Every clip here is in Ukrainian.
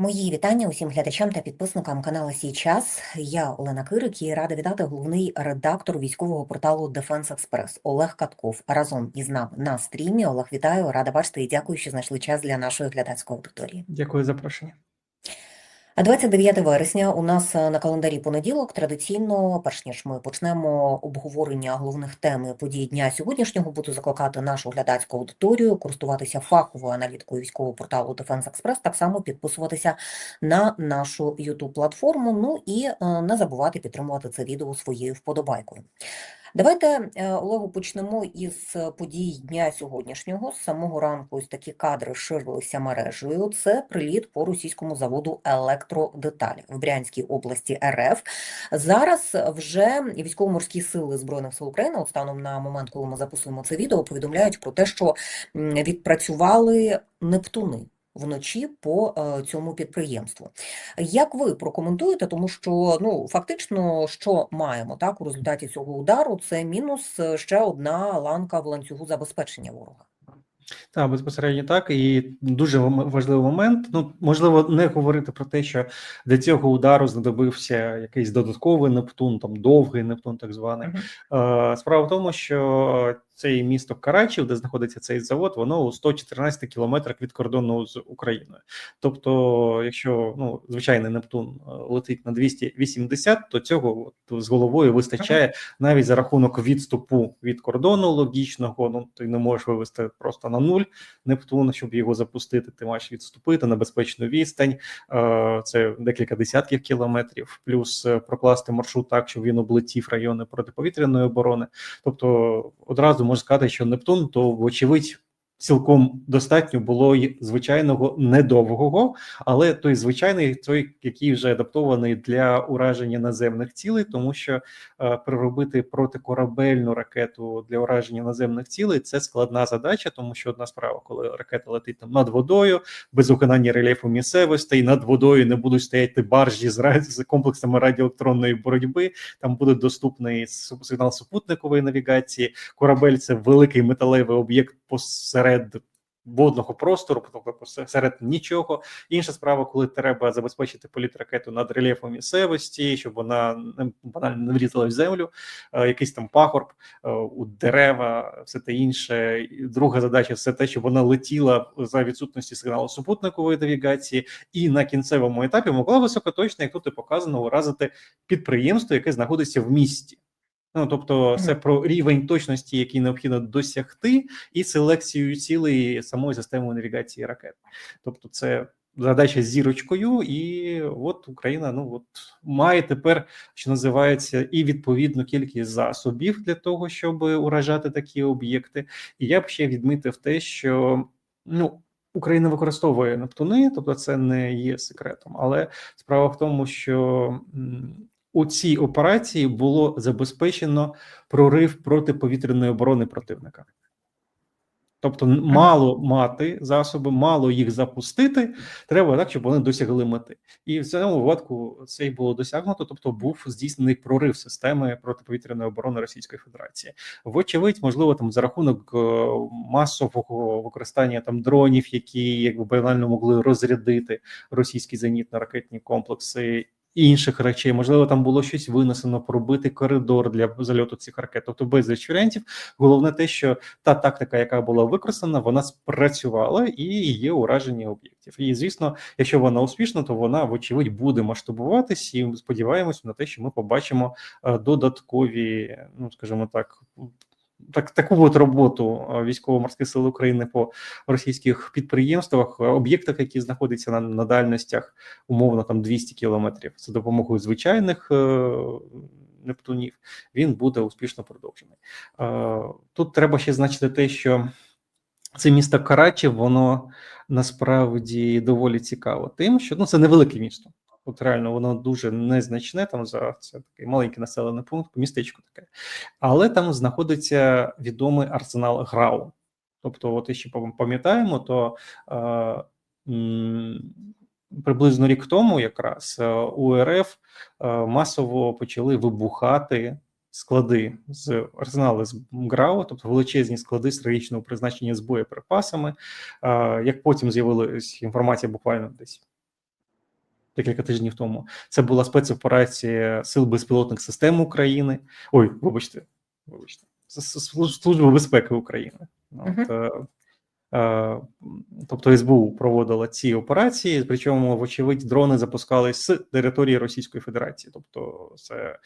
Мої вітання усім глядачам та підписникам каналу «Сій час». Я Олена Кирик і рада вітати головний редактор військового порталу Defense Express Олег Катков. Разом із нами на стрімі. Олег, вітаю, рада бачити і дякую, що знайшли час для нашої глядацької аудиторії. Дякую за запрошення. А 29 вересня у нас е, на календарі понеділок. Традиційно, перш ніж ми почнемо обговорення головних тем подій дня сьогоднішнього, буду закликати нашу глядацьку аудиторію користуватися фаховою аналіткою військового порталу Defense Express, так само підписуватися на нашу youtube платформу. Ну і е, не забувати підтримувати це відео своєю вподобайкою. Давайте, е, Олегу, почнемо із подій дня сьогоднішнього. З самого ранку ось такі кадри ширилися мережею. Це приліт по російському заводу «Електродеталь» в Брянській області РФ. Зараз вже військово-морські сили Збройних сил України, от станом на момент, коли ми записуємо це відео, повідомляють про те, що відпрацювали Нептуни вночі по е, цьому підприємству. Як ви прокоментуєте, тому що ну фактично, що маємо так у результаті цього удару, це мінус е, ще одна ланка в ланцюгу забезпечення ворога. Так, безпосередньо так, і дуже важливий момент. Ну можливо, не говорити про те, що для цього удару знадобився якийсь додатковий Нептун, там довгий Нептун, так званий. Мгм. Е, Справа в тому, що це місто Карачів, де знаходиться цей завод, воно у 114 кілометрах від кордону з Україною. Тобто, якщо ну звичайний Нептун е, летить на 280, то цього от, з головою вистачає навіть за рахунок відступу від кордону логічного. Ну ти не можеш вивести просто на нуль Нептун, щоб його запустити. Ти маєш відступити на безпечну відстань. Е, Це декілька десятків кілометрів, плюс е, прокласти маршрут так, щоб він облетів райони протиповітряної оборони. Тобто, одразу можна сказати, що Нептун то вочевидь. Цілком достатньо було й звичайного недовгого, але той звичайний, той, який вже адаптований для ураження наземних цілей, тому що е, переробити протикорабельну ракету для ураження наземних цілей це складна задача, тому що одна справа, коли ракета летить там над водою, без виконання рельєфу місцевостей, над водою не будуть стояти баржі з, з комплексами радіоелектронної боротьби. Там буде доступний сигнал супутникової навігації. Корабель це великий металевий об'єкт посеред водного простору, тобто посеред нічого. Інша справа, коли треба забезпечити політ ракету над рельєфом місцевості, щоб вона банально не врізала в землю, е, якийсь там пагорб е, у дерева, все те інше. Друга задача все те, щоб вона летіла за відсутності сигналу супутникової навігації, і на кінцевому етапі могла високоточно, як тут і показано, уразити підприємство, яке знаходиться в місті. Ну, тобто, це про рівень точності, який необхідно досягти, і селекцію цілей самої системи навігації ракет. Тобто, це задача з зірочкою, і от Україна ну от має тепер, що називається, і відповідну кількість засобів для того, щоб уражати такі об'єкти. І я б ще відмітив те, що ну. Україна використовує Нептуни, тобто це не є секретом. Але справа в тому, що у цій операції було забезпечено прорив протиповітряної оборони противника. Тобто, мало мати засоби, мало їх запустити. Треба так, щоб вони досягли мети. І в цьому випадку це й було досягнуто. Тобто, був здійснений прорив системи протиповітряної оборони Російської Федерації. Вочевидь, можливо, там за рахунок е, масового використання там дронів, які якби банально могли розрядити російські зенітно-ракетні комплекси. Інших речей, можливо, там було щось винесено, пробити коридор для зальоту цих ракет. Тобто безліч варіантів. Головне те, що та тактика, яка була використана, вона спрацювала і є ураження об'єктів. І звісно, якщо вона успішна, то вона вочевидь буде масштабуватись, і ми сподіваємося на те, що ми побачимо е, додаткові, ну скажімо так. Так, таку от роботу е, військово-морських сил України по російських підприємствах, е, об'єктах, які знаходяться на, на дальностях, умовно там 200 кілометрів, за допомогою звичайних е, нептунів, він буде успішно продовжений. Е, Тут треба ще значити те, що це місто Карачі, воно насправді доволі цікаво тим, що ну це невелике місто. От реально воно дуже незначне, там за це такий маленький населений пункт, містечко таке, але там знаходиться відомий арсенал Грау. Тобто, от пам- пам'ятаємо, то е, приблизно рік тому, якраз е, у РФ е, масово почали вибухати склади з арсенали з ГРАУ, тобто величезні склади стратегічного призначення з боєприпасами. Е, Як потім з'явилася інформація буквально десь декілька тижнів тому. Це була спецоперація Сил безпілотних систем України. Ой, вибачте, вибачте, Служби безпеки України. От, е, е, тобто СБУ проводила ці операції, причому, вочевидь, дрони запускались з території Російської Федерації. Тобто, це.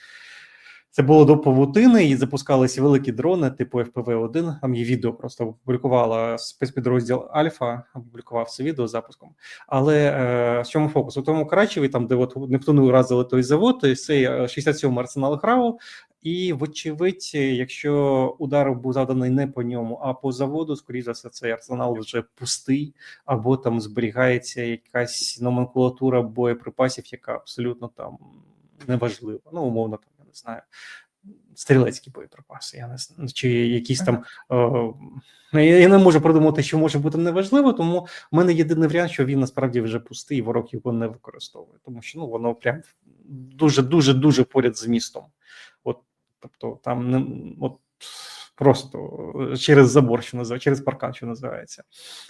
Це було до павутини, і запускалися великі дрони, типу FPV-1. Там є відео, просто опублікувала спецпідрозділ Альфа, опублікував це відео з запуском. Але е, в чому фокус? У тому Карачеві, там, де от Нептуни уразили той завод, цей е, 67 арсенал ГРАУ. І, вочевидь, якщо удар був завданий не по ньому, а по заводу, скоріше за все, цей арсенал вже пустий, або там зберігається якась номенклатура боєприпасів, яка абсолютно там неважлива. Ну, умовно, там, знаю, стрілецькі боєприпаси, я не знаю, чи якісь там. Е, я я не можу придумати, що може бути неважливо, тому в мене єдиний варіант, що він насправді вже пустий, і ворог його не використовує, тому що ну воно прям дуже дуже дуже поряд з містом. От, тобто, там не от просто через забор, що називається, через паркан, що називається.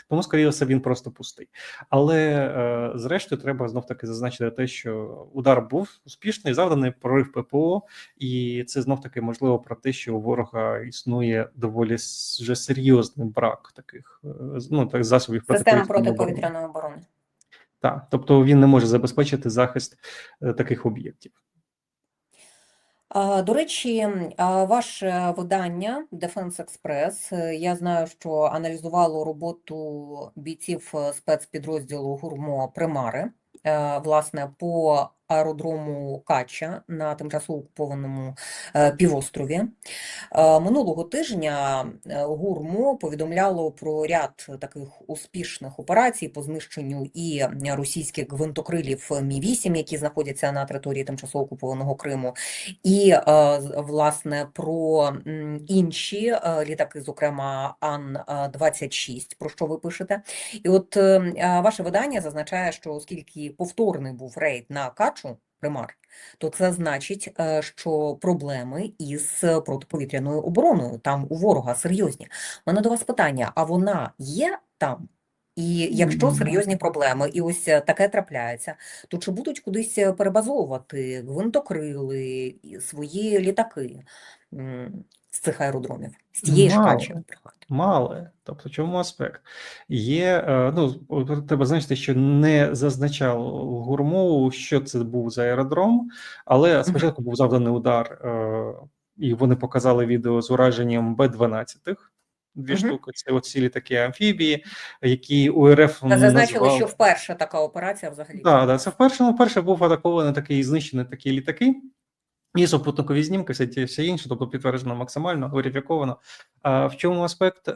Тому, скоріше все, він просто пустий. Але е, зрештою, треба знов таки зазначити те, що удар був успішний, завданий прорив ППО, і це знов таки можливо про те, що у ворога існує доволі вже серйозний брак таких е, ну, так, засобів Система протиповітряної оборони. протиповітряної оборони. Так, тобто він не може забезпечити захист е, таких об'єктів. До речі, ваше видання Defense Express, е, я знаю, що аналізувало роботу бійців е, спецпідрозділу ГУРМО Примари, е, власне, по аеродрому Кача на тимчасово окупованому е, півострові. Е, Минулого тижня е, ГУРМО повідомляло про ряд таких успішних операцій по знищенню і російських гвинтокрилів Мі-8, які знаходяться на території тимчасово окупованого Криму, і власне про інші літаки, зокрема Ан-26, про що ви пишете. І от е, е, ваше видання зазначає, що оскільки повторний був рейд на Качу, примар, то це значить, е, що проблеми із протиповітряною обороною там у ворога серйозні. У мене до вас питання: а вона є там? І якщо серйозні проблеми, і ось е, таке трапляється, то чи будуть кудись е, перебазовувати гвинтокрили, свої літаки з цих аеродромів, з тієї ж Качі, наприклад? Мали. Тобто, чому аспект? Є, е, ну, треба значити, що не зазначав гурмову, що це був за аеродром, але спочатку був завданий удар, і вони показали відео з ураженням Б-12. Дві штуки, це оці літаки амфібії, які УРФ Та зазначили, що вперше така операція взагалі. Так, да, це вперше, ну, вперше був атакований такий знищений такі літаки. І супутникові знімки, все все інше, тобто підтверджено максимально, верифіковано. А в чому аспект? Е,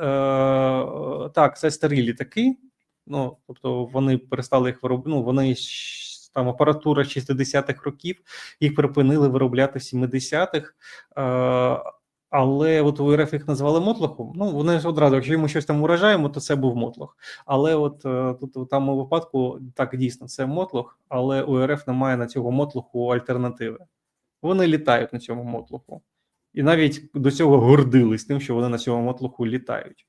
так, це старі літаки. Ну, тобто вони перестали їх виробляти. Ну, вони там апаратура 60-х років, їх припинили виробляти в 70-х. Але от у РФ їх назвали мотлохом. Ну, вони ж одразу, якщо йому щось там уражаємо, то це був мотлох. Але от е, тут у тому випадку так дійсно це мотлох, але у РФ немає на цього мотлоху альтернативи. Вони літають на цьому мотлоху, І навіть до цього гордились тим, що вони на цьому мотлоху літають.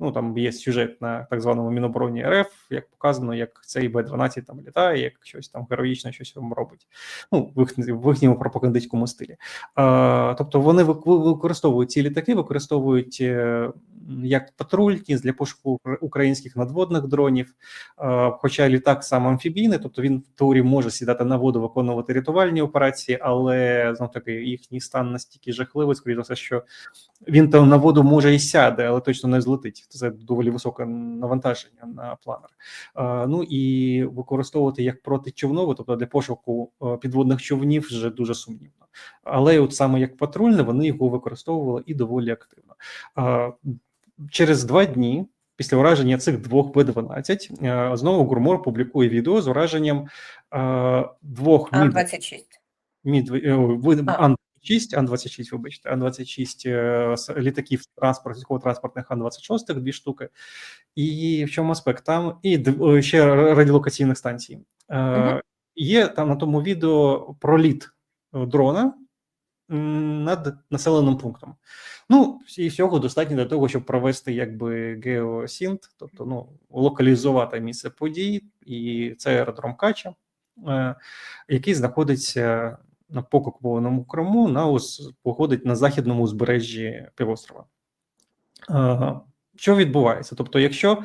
Ну там є сюжет на так званому Мінобороні РФ, як показано, як цей Б-12 там літає, як щось там героїчно щось там робить. Ну, в, їх, в їхньому пропагандистському стилі. А, тобто вони використовують ці літаки, використовують е, як патрульні для пошуку українських надводних дронів. Е, Хоча літак сам амфібійний, тобто він в теорії може сідати на воду, виконувати рятувальні операції, але знов таки їхній стан настільки жахливий, скоріше за все, що він там на воду може і сяде, але точно не злетить це доволі високе навантаження на планер. Е, ну і використовувати як протичовнове, тобто для пошуку е, підводних човнів, вже дуже сумнівно. Але, от саме як патрульне, вони його використовували і доволі активно. Е, через два дні. Після ураження цих двох Б-12 знову Гурмор публікує відео з ураженням двох Ан-26. Мід... Ан 26 Ан-26, вибачте, Ан-26 е, літаків транспорт, військово-транспортних Ан-26, дві штуки. І в чому аспект там? І е, ще радіолокаційних станцій. Угу. Є там на тому відео проліт дрона над населеним пунктом. Ну, і всього достатньо для того, щоб провести якби геосінт, тобто ну, локалізувати місце подій, і це аеродром Кача, який знаходиться на пококупованому Криму, на ус, походить на західному узбережжі півострова. Е, Що відбувається? Тобто, якщо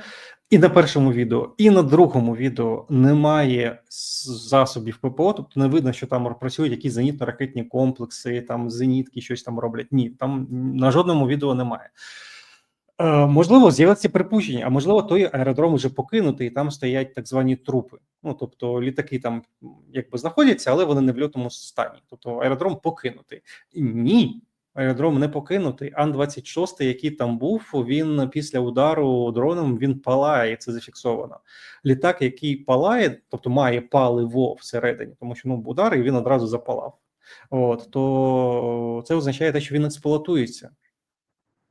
і на першому відео, і на другому відео немає засобів ППО, тобто не видно, що там працюють якісь зенітно-ракетні комплекси, там зенітки щось там роблять. Ні, там на жодному відео немає. Е, можливо, з'явиться припущення, а можливо, той аеродром вже покинутий, і там стоять так звані трупи. Ну тобто літаки там якби знаходяться, але вони не в льотному стані. Тобто аеродром покинутий. Ні, аеродром не покинутий. Ан-26, який там був, він після удару дроном він палає, це зафіксовано. Літак, який палає, тобто має паливо всередині, тому що ну удар і він одразу запалав. От то це означає те, що він експлуатується.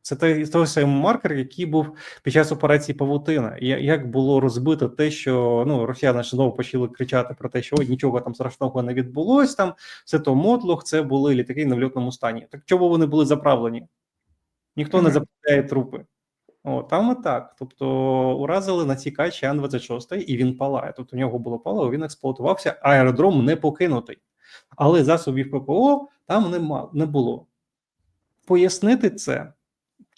Це той, той самий маркер, який був під час операції Павутина. І Як було розбито те, що ну росіяни ж знову почали кричати про те, що ой, нічого там страшного не відбулось. Там це то мотлох, це були літаки на вльотному стані. Так чому вони були заправлені? Ніхто не заправляє трупи. О, там і так. Тобто уразили на цій качі Ан-26, і він палає. Тобто у нього було паливо, він експлуатувався, аеродром не покинутий. Але засобів ППО там нема, не було. Пояснити це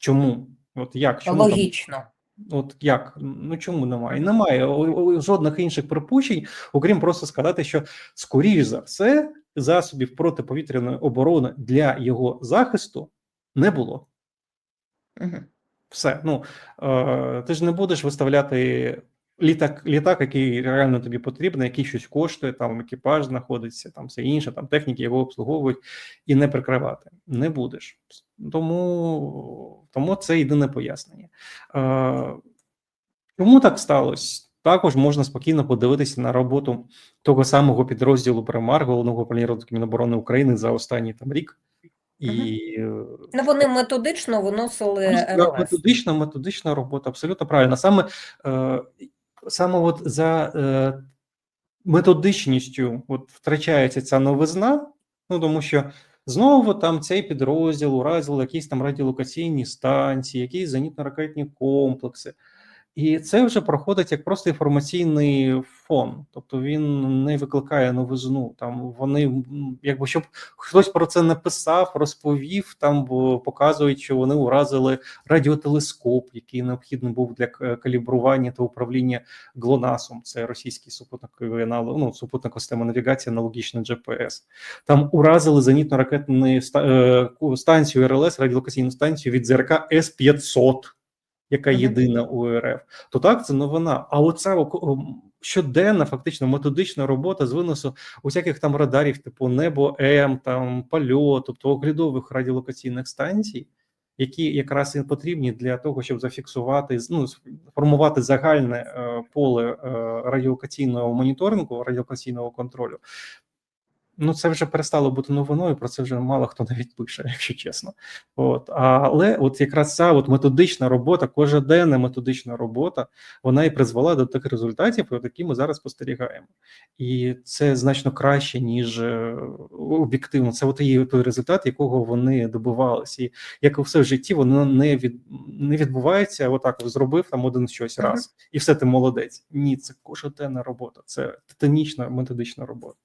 чому? От як? Чому там Логічно. От як? Ну чому немає? Немає жодних інших припущень, окрім просто сказати, що скоріш за все засобів протиповітряної оборони для його захисту не було. Мгм. Все. Ну е, ти ж не будеш виставляти літак, літак, який реально тобі потрібен, який щось коштує, там екіпаж знаходиться, там все інше, там техніки його обслуговують, і не прикривати. Не будеш. Тому, тому це єдине пояснення. Е, чому так сталося? Також можна спокійно подивитися на роботу того самого підрозділу Примар головного управління розвитку Міноборони України за останній там рік. І е, Ну, вони методично виносили РЛС. Методична, методична робота, абсолютно правильно. Саме, е, саме от за е, методичністю от втрачається ця новизна, ну тому що знову там цей підрозділ уразив якісь там радіолокаційні станції, якісь зенітно-ракетні комплекси. І це вже проходить як просто інформаційний фон, тобто він не викликає новизну. Там вони якби щоб хтось про це написав, розповів. Там бо показують, що вони уразили радіотелескоп, який необхідний був для калібрування та управління ГЛОНАСом. Це російський супутниковий аналог, ну супутникова система навігації, аналогічна GPS. Там уразили зенітно-ракетну е, станцію РЛС, радіолокаційну станцію від ЗРК С 500 яка єдина у РФ, то так це новина. А оця щоденна, фактично методична робота з виносу усяких там радарів, типу Небо М, там польот, тобто оглядових радіолокаційних станцій, які якраз і потрібні для того, щоб зафіксувати ну, формувати загальне е, поле е, радіолокаційного моніторингу, радіолокаційного контролю. Ну, це вже перестало бути новиною. Про це вже мало хто навіть пише, якщо чесно. От але от якраз ця от методична робота, кожеденна методична робота, вона і призвела до тих результатів, от які ми зараз спостерігаємо, і це значно краще ніж е, об'єктивно. Це от і той результат, якого вони добивалися. І як і все в житті, воно не від не відбувається. Отак от зробив там один щось раз, і все ти молодець. Ні, це кожеденна робота, це титанічна методична робота.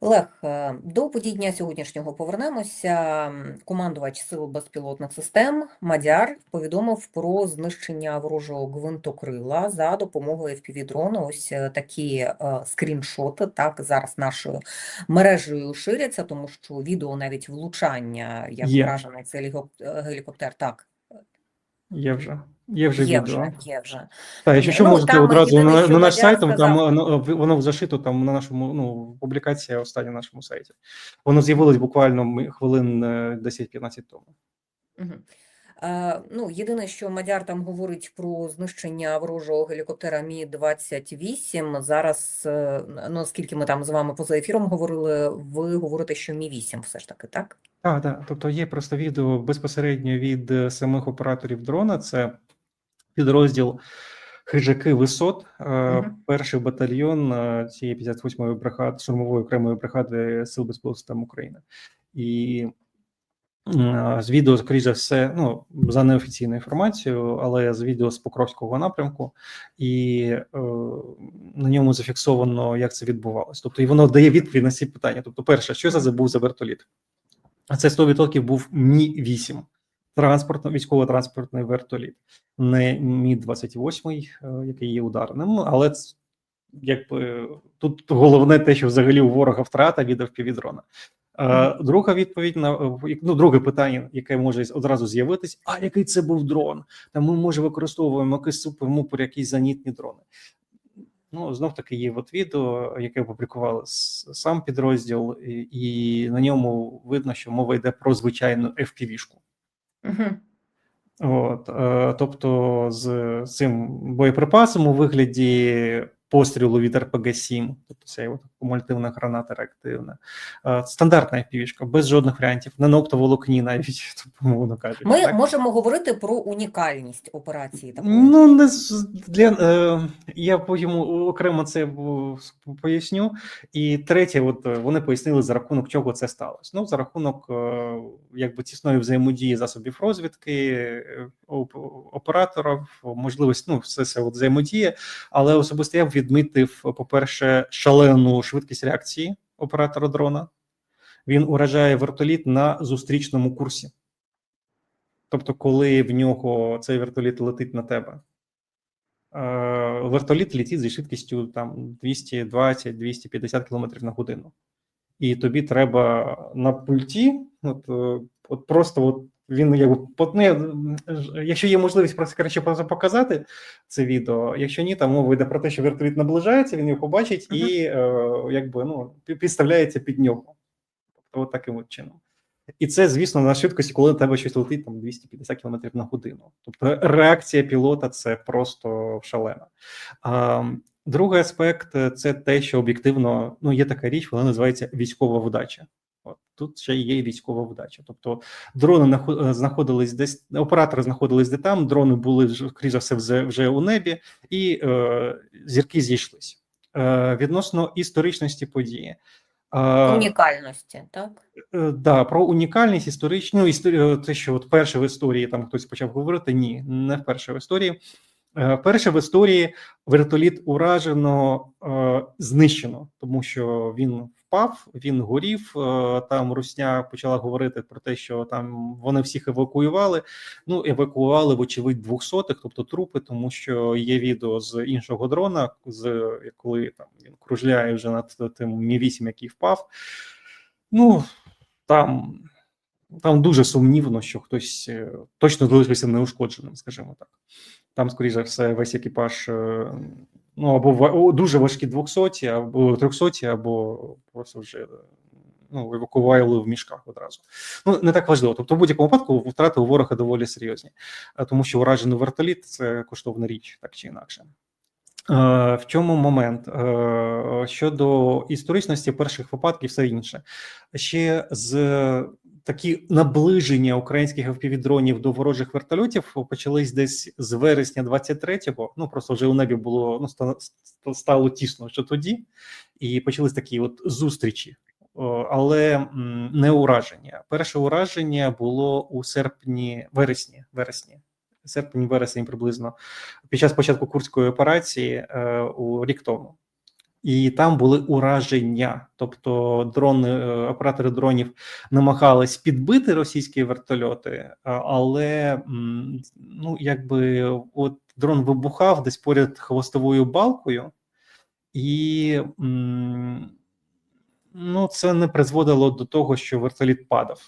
Олег, е, до подій дня сьогоднішнього повернемося. Командувач сил безпілотних систем Мадяр повідомив про знищення ворожого гвинтокрила за допомогою FPV-дрону. Ось е, такі е, скріншоти так зараз нашою мережею ширяться, тому що відео навіть влучання, як вражений цей гелікоптер, так Є вже. Є вже є відео. вже, є вже. Так, якщо що Ну, можете одразу на, на наш сайт, там, там воно, воно зашито там на нашому ну, публікація остання на нашому сайті. Воно з'явилось буквально хвилин е, 10-15 тому. Мгм. Е, Ну, єдине, що Мадяр там говорить про знищення ворожого гелікоптера Мі-28. Зараз, е, ну, оскільки ми там з вами поза ефіром говорили, ви говорите, що Мі-8 все ж таки, так? Так, так. Тобто є просто відео безпосередньо від е, самих операторів дрона. Це підрозділ Хижаки Висот, Мгм. перший батальйон цієї 58-ї бригади, штурмової окремої бригади Сил безпілотних систем України. І З відео, скоріш за все, ну за неофіційною інформацією, але з відео з Покровського напрямку, і е, на ньому зафіксовано, як це відбувалось. Тобто, і воно дає відповідь на ці питання. Тобто, перше, що це був за вертоліт? А це 100% був Мі 8 транспортно військово-транспортний вертоліт, не Мі 28 е, який є ударним, але якби тут головне те, що взагалі у ворога втрата від FPV-дрона. Е, Друга відповідь на ну, друге питання, яке може одразу з'явитись: а який це був дрон? Та ми може використовуємо якийсь супер-мупер, якісь зенітні дрони. Ну, знов таки є от відео, яке опублікували сам підрозділ, і, і на ньому видно, що мова йде про звичайну FPV-шку. Мгм. От, е, тобто, з цим боєприпасом у вигляді пострілу від РПГ-7, тобто це от кумулятивна граната реактивна, е, стандартна FPV-шка, без жодних варіантів, не на оптоволокні навіть, тобто, мовно кажучи. Ми так? можемо говорити про унікальність операції такої. Ну, не для е, я потім окремо це поясню. І третє, от е, вони пояснили за рахунок чого це сталося. Ну, за рахунок е, якби тісної взаємодії засобів розвідки, е, оп- операторів, можливість, ну, все це от взаємодія. Але особисто я відмітив, по-перше, шалену швидкість реакції оператора дрона. Він уражає вертоліт на зустрічному курсі. Тобто, коли в нього цей вертоліт летить на тебе, е, вертоліт летить зі швидкістю там 220-250 км на годину. І тобі треба на пульті, от, е, от просто от він якби ну, якщо є можливість просто краще показати це відео. Якщо ні, там мова йде про те, що вертоліт наближається, він його побачить і е, якби ну підставляється під нього. Тобто, от таким от чином. І це, звісно, на швидкості, коли на тебе щось летить там 250 км на годину. Тобто реакція пілота це просто шалена. А, другий аспект це те, що об'єктивно ну, є така річ, вона називається військова вдача. От тут ще є військова вдача. Тобто дрони е, знаходились десь, оператори знаходились де там, дрони були скоріш за все вже, вже у небі, і е, зірки зійшлись. Е, відносно історичності події. Е, Унікальності, так? Е, Да, про унікальність історичну ну, історію, те, що от перше в історії там хтось почав говорити. Ні, не вперше в історії. Перше в історії вертоліт уражено, знищено, тому що він впав, він горів. е, Там Русня почала говорити про те, що там вони всіх евакуювали. Ну, евакуювали, вочевидь, двохсотих, тобто трупи, тому що є відео з іншого дрона, з коли там він кружляє вже над тим Мі 8 який впав. Ну там, там дуже сумнівно, що хтось е, точно залишився неушкодженим, скажімо так. Там, скоріше все, весь екіпаж е, ну або о, дуже важкі 200, або 300, або просто вже ну, евакували в мішках одразу. Ну, не так важливо. Тобто, в будь-якому випадку втрати у ворога доволі серйозні, Е, тому що уражений вертоліт це коштовна річ, так чи інакше. Е, В чому момент Е, щодо історичності перших випадків, все інше ще з такі наближення українських FPV-дронів до ворожих вертольотів почались десь з вересня 23-го. Ну просто вже у небі було ну ста- ста- стало тісно, що тоді, і почались такі от зустрічі. Але не ураження. Перше ураження було у серпні, вересні, вересні, серпень, вересень приблизно під час початку курської операції е, у рік тому. І там були ураження, тобто дрони, е, оператори дронів намагались підбити російські вертольоти, але ну якби от дрон вибухав десь поряд хвостовою балкою, і ну, це не призводило до того, що вертоліт падав.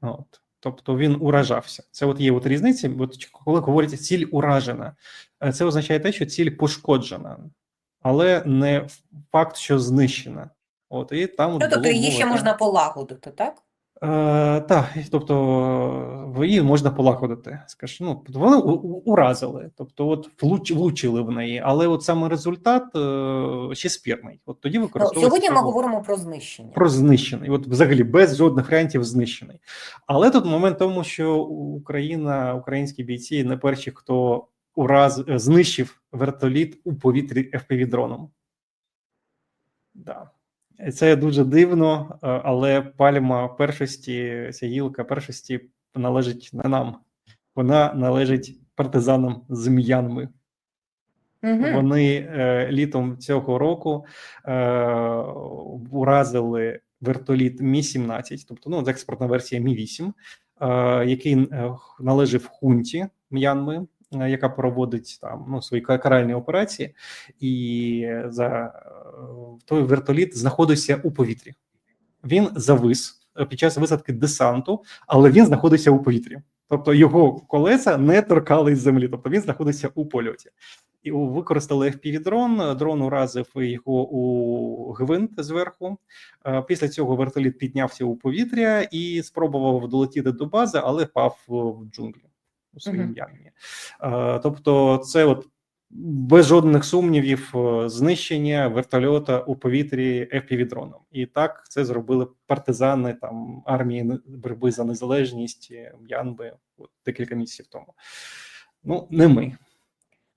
От. Тобто він уражався. Це от є от різниця. От коли говорять ціль уражена, е, це означає те, що ціль пошкоджена, але не факт, що знищена. От і там Ну, тобто було її ще та- можна полагодити, так? Е, так, тобто її можна полагодити. Скаж, ну вони уразили, тобто, от влуч, влучили в неї, але от саме результат е, ще спірний. От тоді Ну, використовується сьогодні ми говоримо про знищення. про знищений, от взагалі без жодних варіантів знищений. Але тут момент тому, що Україна, українські бійці не перші, хто ураз е, знищив вертоліт у повітрі FPV-дроном. Да. Це дуже дивно, е, але пальма першості, ця гілка першості належить не нам. Вона належить партизанам з М'янми. Мгм. Вони е, літом цього року е, уразили вертоліт Мі 17 тобто ну, експортна версія Мі 8 е, який е, належив хунті М'янми, яка проводить там ну, свої ка- каральні операції, і за е, той вертоліт знаходився у повітрі. Він завис е, під час висадки десанту, але він знаходився у повітрі. Тобто його колеса не торкались землі, тобто він знаходився у польоті. І використали FPV-дрон, дрон уразив його у гвинт зверху. Е, Після цього вертоліт піднявся у повітря і спробував долетіти до бази, але впав в джунглі у Мгм. ямі. Е, Тобто, це от без жодних сумнівів е, знищення вертольота у повітрі FPV-дроном. І так це зробили партизани там армії боротьби за незалежність е, М'янби от, декілька місяців тому. Ну, не ми.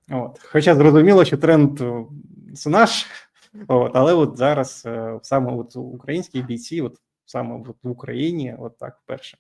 От. Хоча зрозуміло, що тренд е, це наш, от, але от зараз е, саме от українські бійці, от саме от в Україні, от так вперше